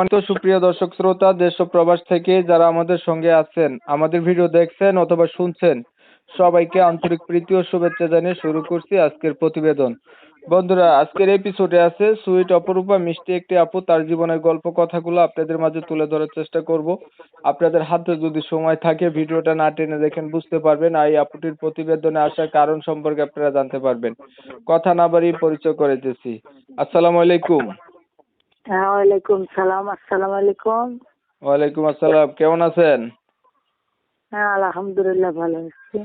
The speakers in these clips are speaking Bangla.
সম্মানিত সুপ্রিয় দর্শক শ্রোতা, দেশ ও প্রবাস থেকে যারা আমাদের সঙ্গে আছেন, আমাদের ভিডিও দেখছেন অথবা শুনছেন, সবাইকে আন্তরিক প্রীতি ও শুভেচ্ছা জানিয়ে শুরু করছি আজকের প্রতিবেদন। বন্ধুরা, আজকের এপিসোডে আছে সুইট অপরূপা মিষ্টি একটি আপু, তার জীবনের গল্প কথাগুলো আপনাদের মাঝে তুলে ধরার চেষ্টা করব। আপনাদের হাতে যদি সময় থাকে, ভিডিওটা না টেনে দেখেন বুঝতে পারবেন, আর এই আপুটির প্রতিবেদনে আসার কারণ সম্পর্কে আপনারা জানতে পারবেন। কথা না বাড়িয়ে পরিচয় করে দিচ্ছি। আসসালামু আলাইকুম। হ্যাঁ ওয়ালাইকুম সালাম আসসালামু আলাইকুম। ওয়ালাইকুম আসসালাম কেমন আছেন? হ্যাঁ আলহামদুলিল্লাহ ভালো আছি।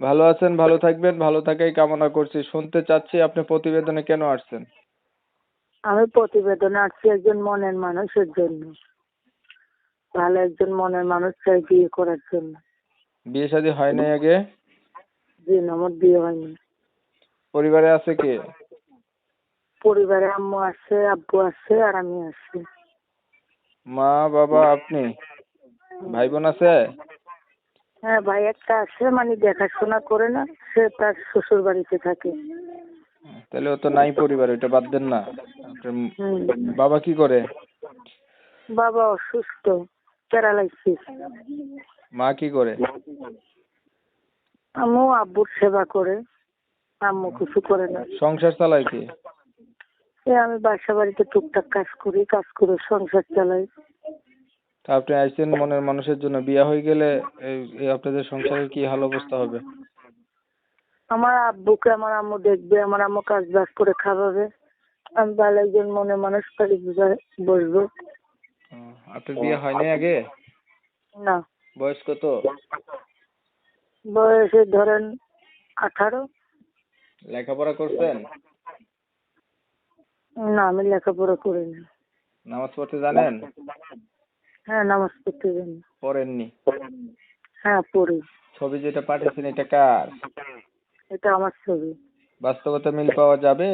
ভালো আছেন ভালো থাকবেন ভালো থাকাই কামনা করছি। শুনতে চাচ্ছি আপনি প্রতিবেদনে কেন আসছেন? আমি প্রতিবেদনে আসছি একজন মনের মানুষের জন্য। ভালো একজন মনের মানুষ চাই বিয়ে করার জন্য। বিয়ে শাদী হয় নাই আগে? জি না, আমার বিয়ে হয়নি। পরিবারে আছে কে? পরিবারে আম্মু আছে আব্বু আছে আর আমি আছি। মা বাবা আপনি? ভাই বোন আছে? হ্যাঁ ভাই একটা আছে মানে দেখাশোনা করে না সে তার শ্বশুর বাড়িতে থাকে। তাহলে ও তো নাই পরিবার ওইটা বাদ দেন না। বাবা কি করে? বাবা অসুস্থ প্যারালাইসিস। মা কি করে? আম্মু আব্বুর সেবা করে আম্মু কিছু করে না। সংসার চালায় কি? এই আমি বাসা বাড়িতে টুকটাক কাজ করি কাজ করে সংসার চালাই। তা আপনি আইছেন মনের মানুষের জন্য বিয়ে হয়ে গেলে এই আপনাদের সংসারের কি হাল অবস্থা হবে? আমার আব্বুকে আমার আম্মু দেখবে আমার আম্মু কাজ বাজ করে খাওয়াবে। আমি ভালো একজন মনে মানুষ পারি বসবো। আপনার বিয়ে হয় নাই আগে? না। বয়স কত? বয়সে ধরেন আঠারো। লেখাপড়া করছেন? না আমি লেখাপড়া করিনি নামাজ পড়তে জানেন? হ্যাঁ নামাজ পড়তে জানি। পড়েননি? হ্যাঁ পড়ি। ছবি যেটা পাঠিয়েছেন এটা কার? এটা আমার ছবি। বাস্তবতা মিল পাওয়া যাবে?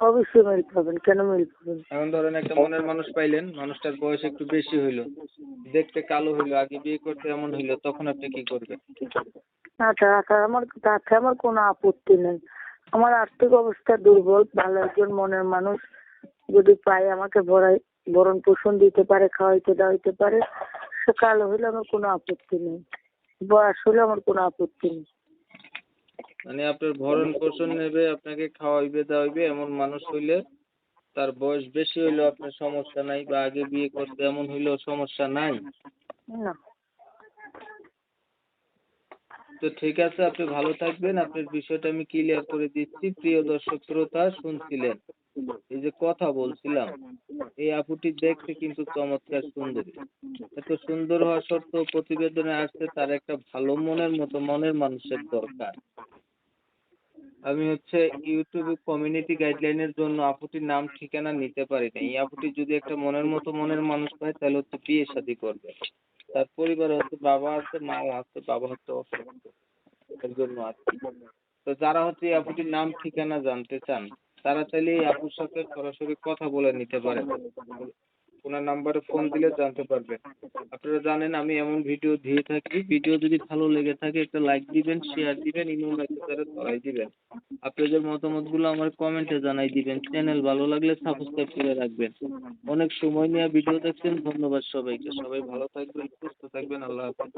অবশ্যই মিল পাবেন। কেন মিল পাবেন? এখন ধরেন একটা মনের মানুষ পাইলেন মানুষটার বয়স একটু বেশি হইল। দেখতে কালো হইল আগে বিয়ে করতে এমন হইল তখন আপনি কি করবেন? না তাতে আমার তাতে আমার কোনো আপত্তি নেই। আমার আর্থিক অবস্থা দুর্বল ভালো একজন মনের মানুষ যদি পাই আমাকে ভরাই ভরণ পোষণ দিতে পারে খাওয়াইতে দাওয়াইতে পারে সে কালো হলে আমার কোনো আপত্তি নেই। বয়স হলে আমার কোনো আপত্তি নেই। মানে আপনার ভরণ পোষণ নেবে আপনাকে খাওয়াইবে দাওয়াইবে এমন মানুষ হইলে তার বয়স বেশি হইলেও আপনার সমস্যা নাই বা আগে বিয়ে করতে এমন হইলেও সমস্যা নাই। না। তো ঠিক আছে, আপনি ভালো থাকবেন। আপনার বিষয়টা আমি ক্লিয়ার করে দিচ্ছি। প্রিয় দর্শক, শ্রোতা, শুনছিলেন? এই যে কথা বলছিলাম, এই আপুটি দেখতে কিন্তু চমৎকার সুন্দরী। এত সুন্দর হওয়া সত্ত্বেও প্রতিবেদনে আসছে তার একটা ভালো মনের মতো মনের মানুষের দরকার। আমি হচ্ছে ইউটিউব কমিউনিটি গাইডলাইনের জন্য আপুটির নাম, ঠিকানা নিতে পারি না এই আপুটি যদি একটা মনের মতো মনের মানুষ পায় তাহলে হচ্ছে বিয়ে শাদী করবে। তার পরিবারে হচ্ছে বাবা আছে, মা আছে, বাবা হচ্ছে অসুস্থ। জন্য আছে তো যারা হচ্ছে এই আপুটির নাম, ঠিকানা জানতে চান, তারা চাইলে এই আপুর সাথে সরাসরি কথা বলে নিতে পারেন। ওনার নাম্বারে ফোন দিলে জানতে পারবেন আপনারা জানেন, আমি এমন ভিডিও দিয়ে থাকি। ভিডিও যদি ভালো লেগে থাকে, একটা লাইক দিবেন শেয়ার দিবেন ইমো মেসেঞ্জারে ছড়াই দিবেন। আপনাদের মতামতগুলো আমার কমেন্টে জানাই দিবেন। চ্যানেল ভালো লাগলে সাবস্ক্রাইব করে রাখবেন। অনেক সময় নিয়ে ভিডিও দেখছেন। ধন্যবাদ সবাইকে। সবাই ভালো থাকবেন, সুস্থ থাকবেন। আল্লাহ হাফেজ।